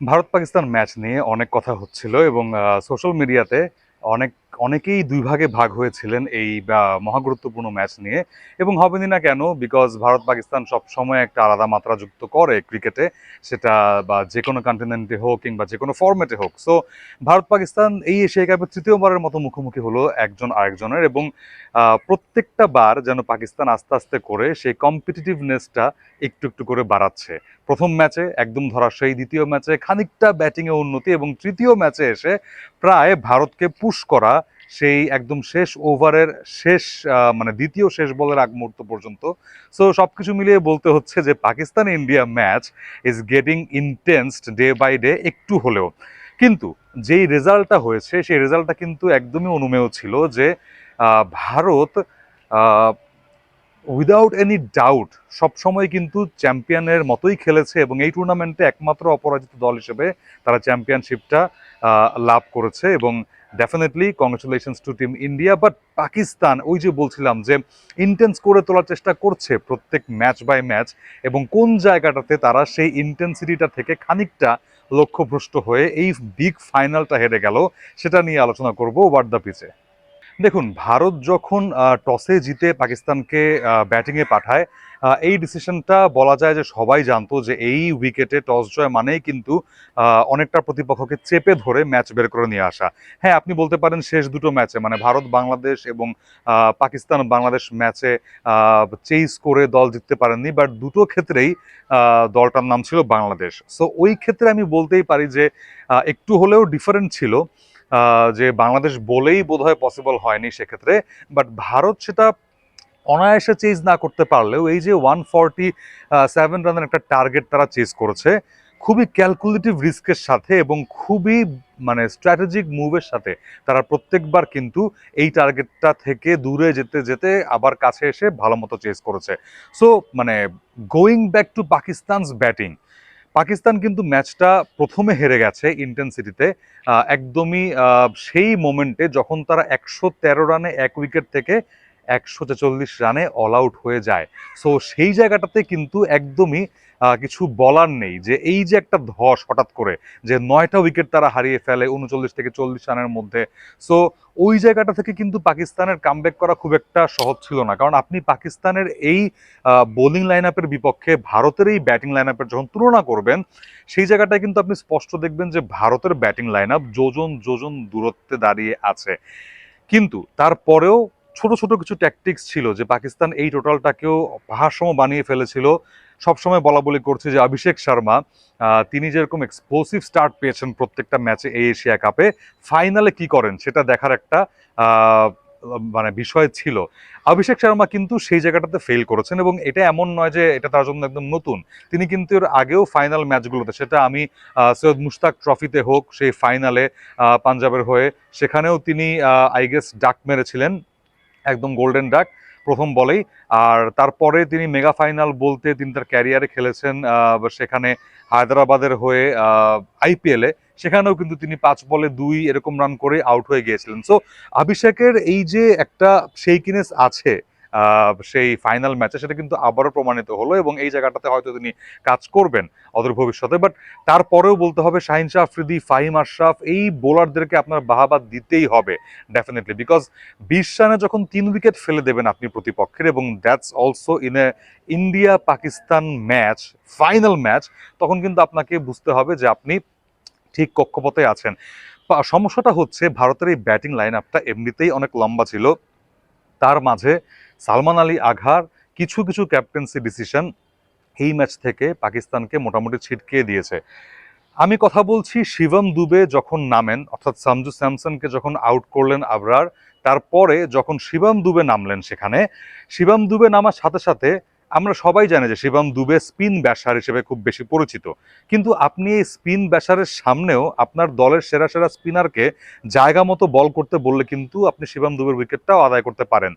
Bharat Pakistan match নিয়ে অনেক কথা হচ্ছিল এবং সোশ্যাল মিডিয়াতে অনেক অনেকেই দুই ভাগে ভাগ হয়েছিলেন এই মহাগুরুত্বপূর্ণ ম্যাচ নিয়ে। এবং হবেনি না কেন বিকজ ভারত পাকিস্তান সবসময় একটা আলাদা মাত্রা যুক্ত করে ক্রিকেটে, সেটা বা যে কোনো কন্টিনেন্টে হোক কিংবা যে কোনো ফরম্যাটে হোক। সো ভারত পাকিস্তান এই এশিয়া কাপের তৃতীয়বারের মতো মুখোমুখি হলো একজন আরেকজনের এবং প্রত্যেকটা বার যেন পাকিস্তান আস্তে আস্তে করে সেই কম্পিটিটিভনেসটা একটু একটু করে বাড়াচ্ছে। প্রথম ম্যাচে একদম ধরাশায়ী দ্বিতীয় ম্যাচে খানিকটা ব্যাটিংয়ে উন্নতি এবং তৃতীয় ম্যাচে এসে প্রায় ভারতকে পুশ করা সেই একদম শেষ ওভারের শেষ মানে দ্বিতীয় শেষ বলের আগ মুহূর্ত পর্যন্ত। সো সব কিছু মিলিয়ে বলতে হচ্ছে যে Pakistan India match is getting intense day by day একটু হলেও। কিন্তু যেই রেজাল্টটা হয়েছে, সেই রেজাল্টটা কিন্তু একদমই অনুমেয় ছিল যে ভারত উইদাউট এনি ডাউট সবসময় কিন্তু চ্যাম্পিয়নের মতোই খেলেছে এবং এই টুর্নামেন্টে একমাত্র অপরাজিত দল হিসেবে তারা চ্যাম্পিয়নশিপটা লাভ করেছে এবং definitely congratulations to team India but Pakistan ওই যে বলছিলাম যে ইন্টেন্স করে তোলার চেষ্টা করছে প্রত্যেক ম্যাচ বাই ম্যাচ এবং কোন জায়গাটাতে তারা সেই ইন্টেন্সিটিটা থেকে খানিকটা লক্ষ্যভ্রষ্ট হয়ে এই বিগ ফাইনালটা হেরে গেল, সেটা নিয়ে আলোচনা করব ওয়ার্ড দ্য পিচে দেখুন, ভারত যখন টসে জিতে পাকিস্তানকে ব্যাটিংয়ে পাঠায় এই ডিসিশনটা বলা যায় যে সবাই জানতো যে এই উইকেটে টস জয় মানেই কিন্তু অনেকটা প্রতিপক্ষকে চেপে ধরে ম্যাচ বের করে নিয়ে আসা। হ্যাঁ আপনি বলতে পারেন শেষ দুটো ম্যাচে মানে ভারত, বাংলাদেশ এবং পাকিস্তান, বাংলাদেশ ম্যাচে চেইস করে দল জিততে পারেননি বাট দুটো ক্ষেত্রেই দলটার নাম ছিল বাংলাদেশ। সো ওই ক্ষেত্রে আমি বলতেই পারি যে একটু হলেও ডিফারেন্ট ছিল। যে বাংলাদেশ বলেই বোধহয় পসিবল হয়নি সেক্ষেত্রে বাট ভারত সেটা অনায়াসে চেজ না করতে পারলেও এই যে ওয়ান ফর্টি সেভেন রানের একটা টার্গেট তারা চেজ করেছে, খুবই ক্যালকুলেটিভ রিস্কের সাথে এবং খুবই মানে স্ট্র্যাটেজিক মুভের সাথে তারা প্রত্যেকবার কিন্তু এই টার্গেটটা থেকে দূরে যেতে যেতে আবার কাছে এসে ভালো মতো চেজ করেছে। সো মানে going back to Pakistan's batting Pakistan কিন্তু ম্যাচটা প্রথমে হেরে গেছে ইন্টেন্সিটিতে একদমই সেই মোমেন্টে যখন তারা একশো তেরো রানে এক উইকেট থেকে একশো ছেচল্লিশ রানে অল আউট হয়ে যায়। সো সেই জায়গাটাতে কিন্তু একদমই কিছু বলার নেই যে এই যে একটা ধস হঠাৎ করে যে নয়টা উইকেট তারা হারিয়ে ফেলে উনচল্লিশ থেকে চল্লিশ রানের মধ্যে। সো ওই জায়গাটা থেকে কিন্তু পাকিস্তানের কামব্যাক করা খুব একটা সহজ ছিল না। কারণ আপনি পাকিস্তানের এই বোলিং লাইন আপের বিপক্ষে ভারতের এই ব্যাটিং লাইন আপের যখন তুলনা করবেন, সেই জায়গাটায় কিন্তু আপনি স্পষ্ট দেখবেন যে ভারতের ব্যাটিং লাইন আপ যোজন যোজন দূরত্বে দাঁড়িয়ে আছে। কিন্তু তারপরেও ছোট ছোট কিছু ট্যাকটিক্স ছিল যে পাকিস্তান এই টোটালটাকেও পাহাড়সম বানিয়ে ফেলেছিল। সবসময় বলা বলি করছে যে অভিষেক শর্মা তিনি যেরকম এক্সপ্লোসিভ স্টার্ট পেয়েছেন প্রত্যেকটা ম্যাচে এই এশিয়া কাপে ফাইনালে কি করেন সেটা দেখার একটা মানে বিষয় ছিল। অভিষেক শর্মা কিন্তু সেই জায়গাটাতে ফেল করেছেন এবং এটা এমন নয় যে এটা তার জন্য একদম নতুন। তিনি কিন্তু এর আগেও ফাইনাল ম্যাচগুলোতে সেটা আমি সৈয়দ মুশতাক ট্রফিতে হোক, সেই ফাইনালে পাঞ্জাবের হয়ে, সেখানেও তিনি আই গেস ডাক মেরেছিলেন। একদম গোল্ডেন ডাক প্রথম বলেই। আর তারপরে তিনি মেগা ফাইনাল বলতে তিনি তার ক্যারিয়ারে খেলেছেন সেখানে হায়দ্রাবাদের হয়ে আইপিএলে সেখানেও কিন্তু তিনি পাঁচ বলে দুই এরকম রান করে আউট হয়ে গিয়েছিলেন। সো অভিষেকের এই যে একটা সেইকিনেস আছে সেই ফাইনাল ম্যাচে সেটা কিন্তু আবারও প্রমাণিত হলো এবং এই জায়গাটাতে হয়তো তিনি কাজ করবেন অদূর ভবিষ্যতে। বাট তারপরেও বলতে হবে শাহিন শাহ আফ্রিদি ফাহিম আশরাফ, এই বোলারদেরকে আপনার বাহাবাদ দিতেই হবে ডেফিনেটলি বিকজ বিশ রানে যখন তিন উইকেট ফেলে দেবেন আপনি প্রতিপক্ষের এবং that's also in a India Pakistan match final match তখন কিন্তু আপনাকে বুঝতে হবে যে আপনি ঠিক কক্ষপথে আছেন। সমস্যাটা হচ্ছে ভারতের এই ব্যাটিং লাইন আপটা এমনিতেই অনেক লম্বা ছিল। তার মাঝে সালমান আলী আঘার কিছু কিছু ক্যাপ্টেন্সি ডিসিশন এই ম্যাচ থেকে পাকিস্তানকে মোটামুটি ছিটকে দিয়েছে। আমি কথা বলছি শিবম দুবে যখন নামেন, অর্থাৎ সামজু স্যামসনকে যখন আউট করলেন আবরার, তারপরে যখন শিবম দুবে নামলেন সেখানে, শিবম দুবে নামার সাথে সাথে আমরা সবাই জানি যে শিবম দুবে স্পিন ব্যাসার হিসেবে খুব বেশি পরিচিত। কিন্তু আপনি এই স্পিন ব্যাসারের সামনেও আপনার দলের সেরা সেরা স্পিনারকে জায়গা মতো বল করতে বললে কিন্তু আপনি শিবম দুবের উইকেটটাও আদায় করতে পারেন।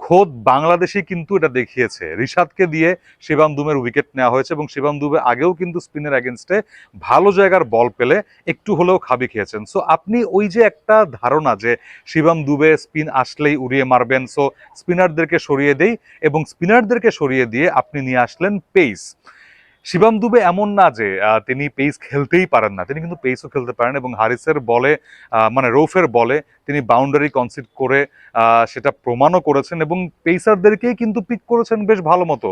খোদ বাংলাদেশই কিন্তু এটা দেখিয়েছে। রিশাদকে দিয়ে শিবাম দুমের উইকেট নেওয়া হয়েছে এবং শিবাম দুবে আগেও কিন্তু স্পিনের অ্যাগেনস্টে ভালো জায়গার বল পেলে একটু হলেও খাবি খেয়েছেন। সো আপনি ওই যে একটা ধারণা যে শিবাম দুবে স্পিন আসলেই উড়িয়ে মারবেন সো স্পিনারদেরকে সরিয়ে দেই এবং স্পিনারদেরকে সরিয়ে দিয়ে আপনি নিয়ে আসলেন পেস শিবাম দুবে এমন না যে তিনি পেস খেলতেই পারেন না। তিনি কিন্তু পেসও খেলতে পারেন এবং হারিসের বলে মানে রৌফের বলে তিনি বাউন্ডারি কনসিড করে সেটা প্রমাণও করেছেন এবং পেসারদেরকেই কিন্তু পিক করেছেন বেশ ভালো মতো।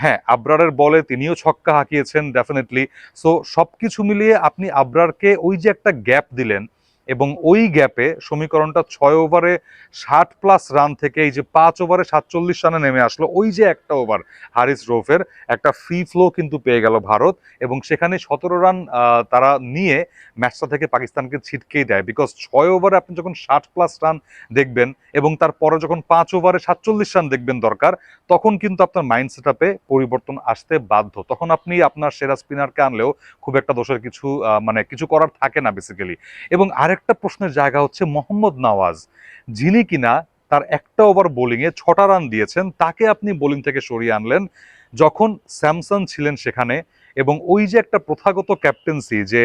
হ্যাঁ আবরারের বলে তিনিও ছক্কা হাঁকিয়েছেন ডেফিনেটলি সো সবকিছু মিলিয়ে আপনি আবরারকে ওই যে একটা গ্যাপ দিলেন এবং ওই গ্যাপে সমীকরণটা ছয় ওভারে ষাট প্লাস রান থেকে এই যে পাঁচ ওভারে সাতচল্লিশ রানে নেমে আসলো, ওই যে একটা ওভার হারিস রোফের, একটা ফ্রি ফ্লো কিন্তু পেয়ে গেল ভারত এবং সেখানে সতেরো রান তারা নিয়ে ম্যাচটা থেকে পাকিস্তানকে ছিটকেই দেয় বিকজ ছয় ওভারে আপনি যখন ষাট প্লাস রান দেখবেন এবং তারপরে যখন পাঁচ ওভারে সাতচল্লিশ রান দেখবেন দরকার, তখন কিন্তু আপনার মাইন্ড সেটআপে পরিবর্তন আসতে বাধ্য। তখন আপনি আপনার সেরা স্পিনারকে আনলেও খুব একটা দোষের কিছু মানে কিছু করার থাকে না বেসিক্যালি এবং আরেকটা প্রশ্নের জায়গা হচ্ছে মোহাম্মদ নওয়াজ। যিনি কিনা তার একটা ওভার বোলিংয়ে ছটা রান দিয়েছেন, তাকে আপনি বোলিং থেকে সরিয়ে আনলেন যখন স্যামসন ছিলেন সেখানে এবং ওই যে একটা প্রথাগত ক্যাপ্টেন্সি যে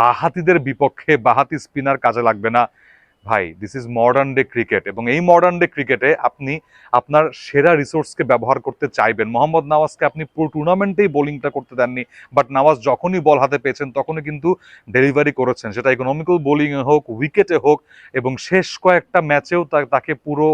বাহাতিদের বিপক্ষে বাহাতি স্পিনার কাজে লাগবে না ভাই this is modern day cricket এবং এই মডার্ন ডে ক্রিকেটে আপনি আপনার সেরা রিসোর্সকে ব্যবহার করতে চাইবেন। মোহাম্মদ নওয়াজকে আপনি পুরো টুর্নামেন্টেই বোলিংটা করতে দেননি বাট নওয়াজ যখনই বল হাতে পেয়েছেন তখনই কিন্তু ডেলিভারি করেছেন। সেটা ইকোনমিক্যাল বোলিংয়ে হোক উইকেটে হোক এবং শেষ কয়েকটা ম্যাচেও তাকে পুরো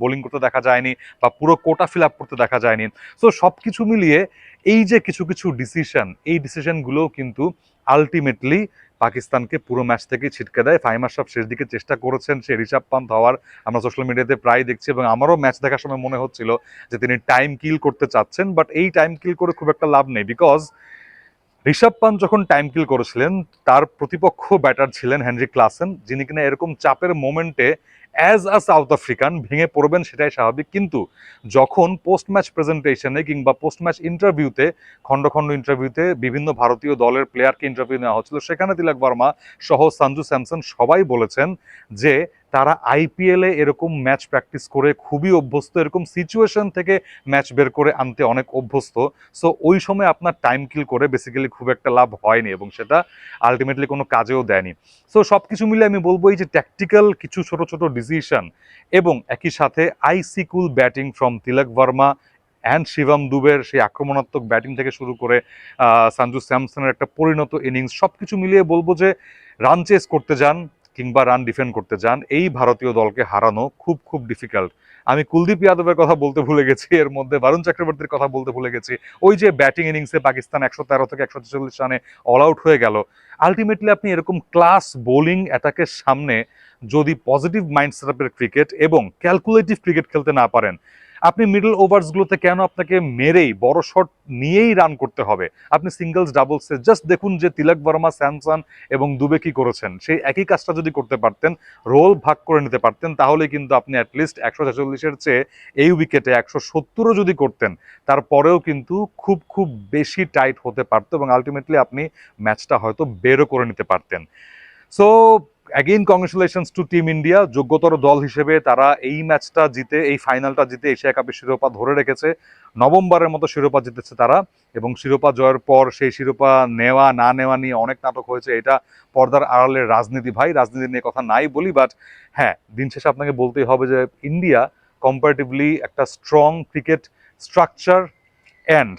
বোলিং করতে দেখা যায়নি বা পুরো কোটা ফিল আপ করতে দেখা যায়নি। সো সব কিছু মিলিয়ে এই যে কিছু কিছু ডিসিশন এই ডিসিশনগুলোও কিন্তু আলটিমেটলি পাকিস্তানকে পুরো ম্যাচ থেকেই ছিটকে দেয়। ফাইমার সব শেষ দিকে চেষ্টা করেছেন, সে ঋষভ পান্ত হওয়ার। আমরা সোশ্যাল মিডিয়াতে প্রায় দেখছি এবং আমারও ম্যাচ দেখার সময় মনে হচ্ছিল যে তিনি টাইম কিল করতে চাচ্ছেন বাট এই টাইম কিল করে খুব একটা লাভ নেই বিকজ ঋষভ পান্ত যখন টাইম কিল করেছিলেন, তার প্রতিপক্ষ ব্যাটার ছিলেন হেনরি ক্লাসেন, যিনি কিনা এরকম চাপের মোমেন্টে অ্যাজ আ সাউথ আফ্রিকান ভেঙে পড়বেন সেটাই স্বাভাবিক। কিন্তু যখন পোস্ট ম্যাচ প্রেজেন্টেশনে কিংবা পোস্ট ম্যাচ ইন্টারভিউতে খণ্ড খণ্ড ইন্টারভিউতে বিভিন্ন ভারতীয় দলের প্লেয়ারকে ইন্টারভিউ নেওয়া হচ্ছিল সেখানে তিলক বর্মা সহ সঞ্জু স্যামসন সবাই বলেছেন যে তারা আইপিএলে এরকম ম্যাচ প্র্যাকটিস করে, খুবই অভ্যস্ত, এরকম সিচুয়েশন থেকে ম্যাচ বের করে আনতে অনেক অভ্যস্ত। সো ওই সময় আপনার টাইম কিল করে বেসিক্যালি খুব একটা লাভ হয়নি এবং সেটা আলটিমেটলি কোনো কাজেও দেয়নি। সো সব কিছু মিলে আমি বলব এই যে ট্যাকটিক্যাল কিছু ছোট ছোট ডিসিশন এবং একই সাথে ice cool batting from Tilak Varma and Shivam দুবের সেই আক্রমণাত্মক ব্যাটিং থেকে শুরু করে সঞ্জু স্যামসনের একটা পরিণত ইনিংস সব কিছু মিলিয়ে বলব যে রান চেস করতে যান। কিংবা রান ডিফেন্ড করতে যান, এই ভারতীয় দলকে হারানো খুব খুব ডিফিকাল্ট আমি কুলদীপ যাদবের কথা বলতে ভুলে গেছি, এর মধ্যে বারুণ চক্রবর্তীর কথা বলতে ভুলে গেছি। ওই যে ব্যাটিং ইনিংসে পাকিস্তান একশো তেরো থেকে একশো ছেচল্লিশ রানে অল আউট হয়ে গেল। আলটিমেটলি আপনি এরকম ক্লাস বোলিং অ্যাটাকের সামনে যদি পজিটিভ মাইন্ড সেটআপের ক্রিকেট এবং ক্যালকুলেটিভ ক্রিকেট খেলতে না পারেন আপনি মিডল ওভার্সগুলোতে কেন আপনাকে মেরেই বড় শট নিয়েই রান করতে হবে? আপনি সিঙ্গলস ডাবলসে জাস্ট দেখুন যে তিলক বর্মা স্যামসন এবং দুবে কি করেছেন। সেই একই কাজটা যদি করতে পারতেন রোল ভাগ করে নিতে পারতেন তাহলে কিন্তু আপনি অ্যাটলিস্ট একশো ছেচল্লিশের চেয়ে এই উইকেটে একশো সত্তরও যদি করতেন, তারপরেও কিন্তু খুব খুব বেশি টাইট হতে পারতো এবং আলটিমেটলি আপনি ম্যাচটা হয়তো বেরও করে নিতে পারতেন। So again congratulations to team India যোগ্যতর দল হিসেবে তারা এই ম্যাচটা জিতে, এই ফাইনালটা জিতে এশিয়া কাপের শিরোপা ধরে রেখেছে। নভেম্বরের মতো শিরোপা জিতেছে তারা এবং শিরোপা জয়ের পর সেই শিরোপা নেওয়া, না নেওয়া নিয়ে অনেক নাটক হয়েছে। এটা পর্দার আড়ালের রাজনীতি ভাই, রাজনীতি নিয়ে কথা নাই বলি বাট হ্যাঁ দিন শেষে আপনাকে বলতেই হবে যে ইন্ডিয়া কম্পারেটিভলি একটা স্ট্রং ক্রিকেট স্ট্রাকচার অ্যান্ড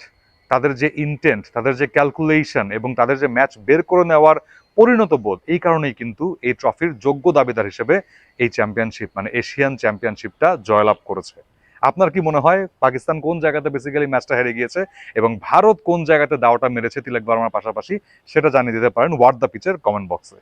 তাদের যে ইন্টেন্ট তাদের যে ক্যালকুলেশন এবং তাদের যে ম্যাচ বের করে নেওয়ার পরিণত বোধ। এই কারণেই কিন্তু এই ট্রফির যোগ্য দাবিদার হিসেবে এই চ্যাম্পিয়নশিপ মানে এশিয়ান চ্যাম্পিয়নশিপটা জয়লাভ করেছে। আপনার কি মনে হয়, পাকিস্তান কোন জায়গাতে বেসিক্যালি ম্যাচটা হেরে গিয়েছে এবং ভারত কোন জায়গাতে দাওয়াটা মেরেছে তিলক বর্মার পাশাপাশি, সেটা জানিয়ে দিতে পারেন ওয়ার্ড দ্য পিচের কমেন্ট বক্সে